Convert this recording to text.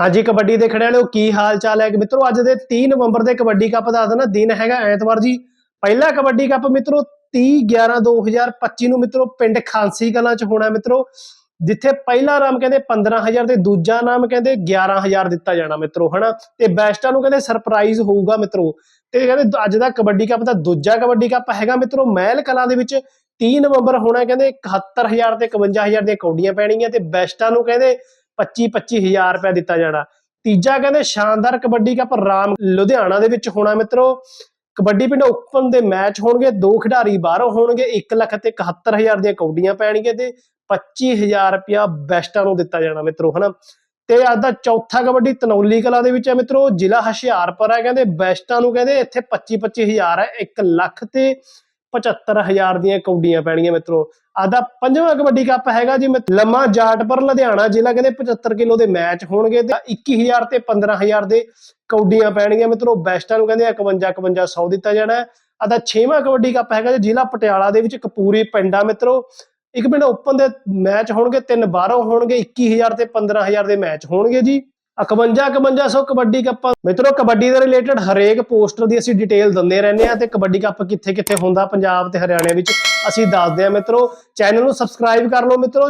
ਹਾਂਜੀ, ਕਬੱਡੀ ਦੇਖਣ ਵਾਲਿਓ, ਕੀ ਹਾਲ ਚਾਲ ਹੈ? ਕਿ ਮਿੱਤਰੋ, ਅੱਜ ਦੇ 30 ਨਵੰਬਰ ਦੇ ਕਬੱਡੀ ਕੱਪ ਦਾ ਦਿਨ ਦਿਨ ਹੈਗਾ ਐਤਵਾਰ ਜੀ। ਪਹਿਲਾ ਕਬੱਡੀ ਕੱਪ ਮਿੱਤਰੋ 30 11 2025 ਨੂੰ ਮਿੱਤਰੋ, ਪਿੰਡ ਖਾਂਸੀ ਕਲਾਂ ਚ ਹੋਣਾ ਮਿੱਤਰੋ, ਜਿੱਥੇ ਪਹਿਲਾ ਨਾਮ ਕਹਿੰਦੇ 15000 ਤੇ ਦੂਜਾ ਨਾਮ ਕਹਿੰਦੇ 11000 ਦਿੱਤਾ ਜਾਣਾ ਮਿੱਤਰੋ, ਹਨਾ? ਤੇ ਬੈਸਟਾਂ ਨੂੰ ਕਹਿੰਦੇ ਸਰਪ੍ਰਾਈਜ਼ ਹੋਊਗਾ ਮਿੱਤਰੋ। ਤੇ ਕਹਿੰਦੇ ਅੱਜ ਦਾ ਕਬੱਡੀ ਕੱਪ ਦਾ ਦੂਜਾ ਕਬੱਡੀ ਕੱਪ ਹੈਗਾ ਮਿੱਤਰੋ, ਮਹਿਲ ਕਲਾਂ ਦੇ ਵਿੱਚ। 30 ਨਵੰਬਰ ਹੋਣਾ ਕਹਿੰਦੇ 71000 ਤੇ 51000 ਦੀਆਂ ਕੌਡੀਆਂ ਪੈਣਗੀਆਂ ਤੇ ਬੈਸਟਾਂ ਨੂੰ ਕਹਿੰਦੇ 25 25000 ਰੁਪਏ ਦਿੱਤਾ ਜਾਣਾ। ਤੀਜਾ ਕਹਿੰਦੇ, ਸ਼ਾਨਦਾਰ ਕਬੱਡੀ ਕੱਪ ਰਾਮ ਲੁਧਿਆਣਾ ਦੇ ਵਿੱਚ ਹੋਣਾ ਮਿੱਤਰੋ। ਕਬੱਡੀ ਪਿੰਡ ਓਪਨ ਦੇ ਮੈਚ ਹੋਣਗੇ, ਦੋ ਖਿਡਾਰੀ ਬਾਹਰੋਂ ਹੋਣਗੇ 1 ਲੱਖ ਤੇ 71000 ਦੀਆਂ ਕੌਡੀਆਂ ਪੈਣਗੀਆਂ ਤੇ 25000 ਰੁਪਇਆ ਬੈਸਟਾਂ ਨੂੰ ਦਿੱਤਾ ਜਾਣਾ ਮਿੱਤਰੋ, ਹਨਾ? ਤੇ ਅੱਜ ਦਾ ਚੌਥਾ ਕਬੱਡੀ ਤਨੌਲੀ ਕਲਾ ਦੇ ਵਿੱਚ ਹੈ ਮਿੱਤਰੋ, ਜ਼ਿਲ੍ਹਾ ਹੁਸ਼ਿਆਰਪੁਰ ਹੈ, ਕਹਿੰਦੇ ਬੈਸਟਾਂ ਨੂੰ ਕਹਿੰਦੇ ਇੱਥੇ 25 25000 ਹੈ 1 ਲੱਖ ਤੇ 75000 ਦੀਆਂ ਕੌਡੀਆਂ ਪੈਣਗੀਆਂ ਮਿੱਤਰੋ। ਅੱਜ ਪੰਜਵਾਂ ਕਬੱਡੀ ਕੱਪ ਹੈਗਾ ਜੀ ਮਿੱਤ- ਲੰਮਾ ਜਾਟਪੁਰ ਲੁਧਿਆਣਾ ਜ਼ਿਲ੍ਹਾ ਕਹਿੰਦੇ 75 ਕਿਲੋ ਦੇ ਮੈਚ ਹੋਣਗੇ ਤੇ 21000 ਤੇ 15000 ਦੇ ਕੌਡੀਆਂ ਪੈਣਗੀਆਂ ਮਿੱਤਰੋ। ਬੈਸਟਾਂ ਨੂੰ ਕਹਿੰਦੇ 51 5100 ਦਿੱਤਾ ਜਾਣਾ ਅੱਜ ਦਾ ਛੇਵਾਂ ਕਬੱਡੀ ਕੱਪ ਹੈਗਾ ਜੀ ਜ਼ਿਲ੍ਹਾ ਪਟਿਆਲਾ ਦੇ ਵਿੱਚ ਕਪੂਰੀ ਪਿੰਡਾ ਮਿੱਤਰੋ। ਇੱਕ ਪਿੰਡ ਓਪਨ ਦੇ ਮੈਚ ਹੋਣਗੇ, ਤਿੰਨ ਬਾਹਰੋਂ ਹੋਣਗੇ 21000 ਤੇ 15000 ਦੇ ਮੈਚ ਹੋਣਗੇ ਜੀ। 51 5100 ਕਬੱਡੀ ਕੱਪ। ਮਿੱਤਰੋ, ਕਬੱਡੀ ਦੇ ਰਿਲੇਟਡ ਹਰੇਕ ਪੋਸਟਰ ਦੀ ਅਸੀਂ ਡਿਟੇਲ ਦਿੰਦੇ ਰਹਿੰਦੇ ਆ ਤੇ ਕਬੱਡੀ ਕੱਪ ਕਿੱਥੇ ਕਿੱਥੇ ਹੁੰਦਾ ਪੰਜਾਬ ਤੇ ਹਰਿਆਣਾ ਵਿੱਚ, ਅਸੀਂ ਦੱਸਦੇ ਆ ਮਿੱਤਰੋ। ਚੈਨਲ ਨੂੰ ਸਬਸਕ੍ਰਾਈਬ ਕਰ ਲਓ ਮਿੱਤਰੋ